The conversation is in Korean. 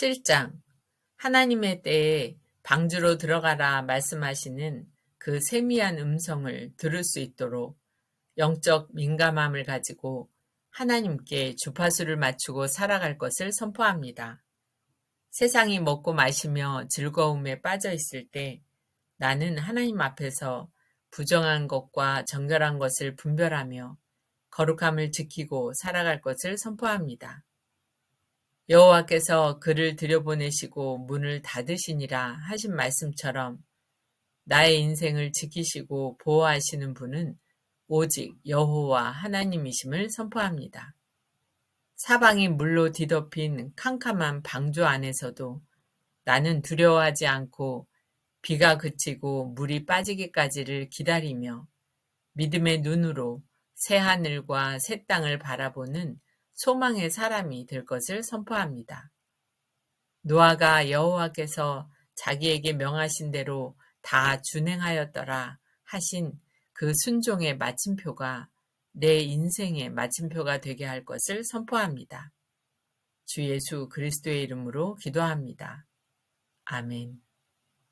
7장 하나님의 때에 방주로 들어가라 말씀하시는 그 세미한 음성을 들을 수 있도록 영적 민감함을 가지고 하나님께 주파수를 맞추고 살아갈 것을 선포합니다. 세상이 먹고 마시며 즐거움에 빠져 있을 때 나는 하나님 앞에서 부정한 것과 정결한 것을 분별하며 거룩함을 지키고 살아갈 것을 선포합니다. 여호와께서 그를 들여보내시고 문을 닫으시니라 하신 말씀처럼 나의 인생을 지키시고 보호하시는 분은 오직 여호와 하나님이심을 선포합니다. 사방이 물로 뒤덮인 캄캄한 방주 안에서도 나는 두려워하지 않고 비가 그치고 물이 빠지기까지를 기다리며 믿음의 눈으로 새 하늘과 새 땅을 바라보는 소망의 사람이 될 것을 선포합니다. 노아가 여호와께서 자기에게 명하신 대로 다 준행하였더라 하신 그 순종의 마침표가 내 인생의 마침표가 되게 할 것을 선포합니다. 주 예수 그리스도의 이름으로 기도합니다. 아멘.